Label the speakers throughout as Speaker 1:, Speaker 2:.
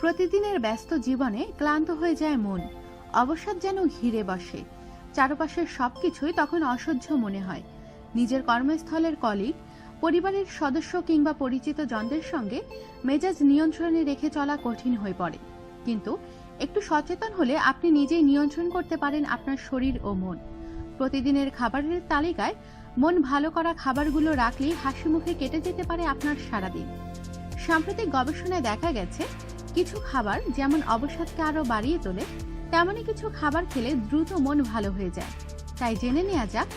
Speaker 1: প্রতিদিনের ব্যস্ত জীবনে ক্লান্ত হয়ে যায় মন। অবসাদ যেন ঘিরে বসে। চারপাশের সবকিছুই তখন অসহ্য মনে হয়। নিজের কর্মস্থলের কলিগ পরিবারের সদস্য কিংবা পরিচিত জনদের সঙ্গে মেজাজ নিয়ন্ত্রণে রেখে চলা কঠিন হয়ে পড়ে। কিন্তু একটু সচেতন হলে আপনি নিজেই নিয়ন্ত্রণ করতে পারেন আপনার শরীর ও মন। প্রতিদিনের খাবারের তালিকায় মন ভালো করা খাবারগুলো রাখলেই হাসি মুখে কেটে যেতে পারে আপনার সারাদিন। সাম্প্রতিক গবেষণায় দেখা গেছে কিছু খাবার যেমন অবসাদকে আরও বাড়িয়ে তোলে, তেমনই কিছু খাবার খেলে দ্রুত মন ভালো হয়ে যায়। তাই জেনে নেওয়া যাক,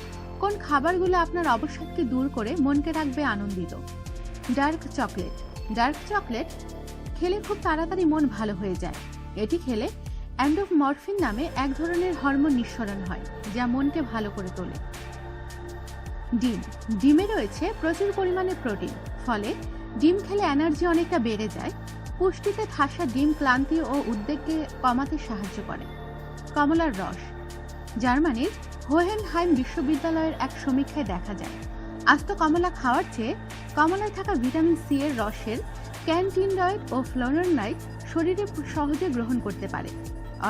Speaker 1: কোন খাবারগুলো আপনার অবসাদকে দূর করে মনকে রাখবে আনন্দিত। Dark chocolate. ডার্ক চকলেট খেলে খুব তাড়াতাড়ি মন ভালো হয়ে যায়। এটি খেলে অ্যান্ডোমরফিন নামে এক ধরনের হরমোন নিঃসরণ হয়, যা মনকে ভালো করে তোলে। ডিম। ডিমে রয়েছে প্রচুর পরিমাণে প্রোটিন, ফলে ডিম খেলে এনার্জি অনেকটা বেড়ে যায় পুষ্টিতে ঠাসা ডিম ক্লান্তি ও উদ্বেগকে কমাতে সাহায্য করে। কমলার রস। জার্মানির হোহেনহাইম বিশ্ববিদ্যালয়ের এক সমীক্ষায় দেখা যায়, আস্ত কমলা খাওয়ার চেয়ে কমলায় থাকা ভিটামিন সি এর রসের ক্যান্টিনডয়েড ও ফ্লোরোনাইড শরীরে সহজে গ্রহণ করতে পারে।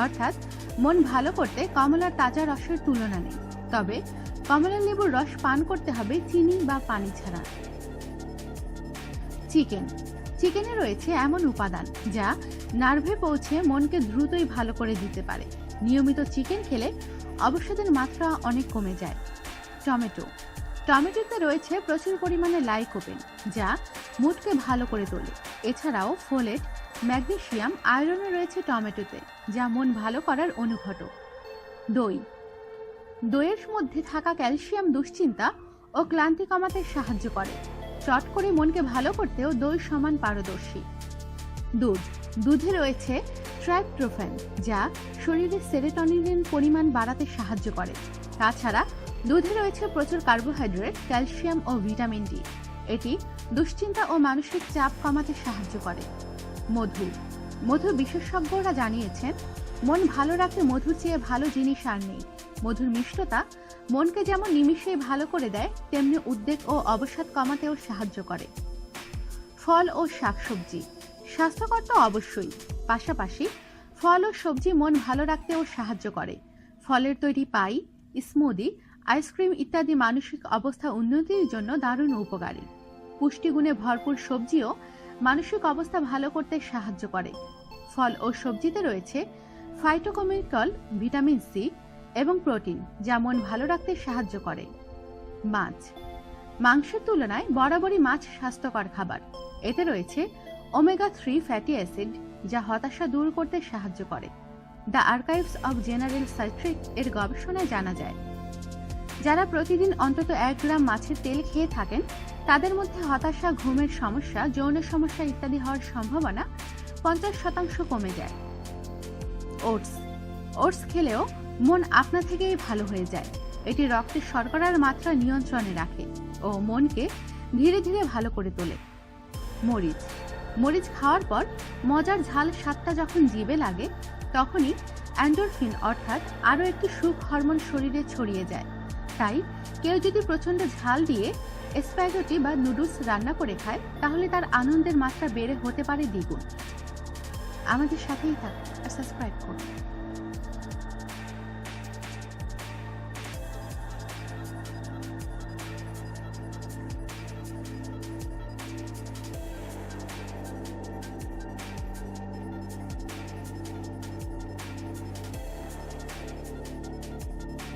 Speaker 1: অর্থাৎ মন ভালো করতে কমলার তাজা রসের তুলনা নেই। তবে কমলা লেবুর রস পান করতে হবে চিনি বা পানি ছাড়া। চিকেন। চিকেনে রয়েছে এমন উপাদান যা নার্ভে পৌঁছে মনকে দ্রুতই ভালো করে দিতে পারে। নিয়মিত চিকেন খেলে অবসাদের মাত্রা অনেক কমে যায়। টমেটো। টমেটোতে রয়েছে প্রচুর পরিমাণে লাইকোপেন, যা মুডকে ভালো করে তোলে। এছাড়াও ফোলেট, ম্যাগনেসিয়াম আয়রনও রয়েছে টমেটোতে, যা মন ভালো করার অনুঘটক। দই। দইয়ের মধ্যে থাকা ক্যালসিয়াম দুশ্চিন্তা ও ক্লান্তি কমাতে সাহায্য করে। চট করে মনকে ভালো করতেও দই সমান পারদর্শী। দুধ। দুধে রয়েছে ট্রাইপ্টোফ্যান যা শরীরে সেরেটনিনের পরিমাণ বাড়াতে সাহায্য করে। তাছাড়া দুধে রয়েছে প্রচুর কার্বোহাইড্রেট, ক্যালসিয়াম ও ভিটামিন ডি। এটি দুশ্চিন্তা ও মানসিক চাপ কমাতে সাহায্য করে। মধু। মধু বিশেষজ্ঞরা জানিয়েছেন, মন ভালো রাখতে মধুর চেয়ে ভালো জিনিস আর নেই। মধুর মিষ্টতা মনকে যেমন নিমিষেই ভালো করে দেয়, তেমনি উদ্বেগ ও অবসাদ কমাতেও সাহায্য করে। ফল ও শাকসবজি। স্বাস্থ্যকর তো অবশ্যই। পাশাপাশি ফল ও সবজি মন ভালো রাখতেও সাহায্য করে। ফলের তৈরি পাই, স্মুদি, আইসক্রিম ইত্যাদি মানসিক অবস্থা উন্নতির জন্য দারুণ উপকারী। পুষ্টিগুণে ভরপুর সবজিও মানসিক অবস্থা ভালো করতে সাহায্য করে। ফল ও সবজিতে রয়েছে ফাইটোকেমিক্যাল ভিটামিন সি এবং প্রোটিন, যা মন ভালো রাখতে সাহায্য করে। মাছ। মাংসের তুলনায় বরাবরই মাছ স্বাস্থ্যকর খাবার। এতে রয়েছে ওমেগা থ্রি ফ্যাটি অ্যাসিড যা হতাশা দূর করতে সাহায্য করে। The archives of general psychiatry এর গবেষণায় জানা যায়, যারা প্রতিদিন অন্তত এক গ্রাম মাছের তেল খেয়ে থাকেন, তাদের মধ্যে হতাশা, ঘুমের সমস্যা, যৌন সমস্যা ইত্যাদি হওয়ার সম্ভাবনা পঞ্চাশ শতাংশ কমে যায়। ওটস। ওটস খেলেও মন আপনা থেকেই ভালো হয়ে যায়। এটি রক্তে শর্করার মাত্রা নিয়ন্ত্রণে রাখে ও মনকে ধীরে ধীরে ভালো করে তোলে। মরিচ। মরিচ খাওয়ার পর মজার ঝাল স্বাদটা যখন জিভে লাগে, তখনই অ্যান্ডোরফিন অর্থাৎ আরও একটি সুখ হরমোন শরীরে ছড়িয়ে যায়। তাই কেউ যদি প্রচণ্ড ঝাল দিয়ে স্প্যাগেটি বা নুডলস রান্না করে খায়, তাহলে তার আনন্দের মাত্রা বেড়ে হতে পারে দ্বিগুণ। আমাদের সাথেই থাকুন সাবস্ক্রাইব করুন।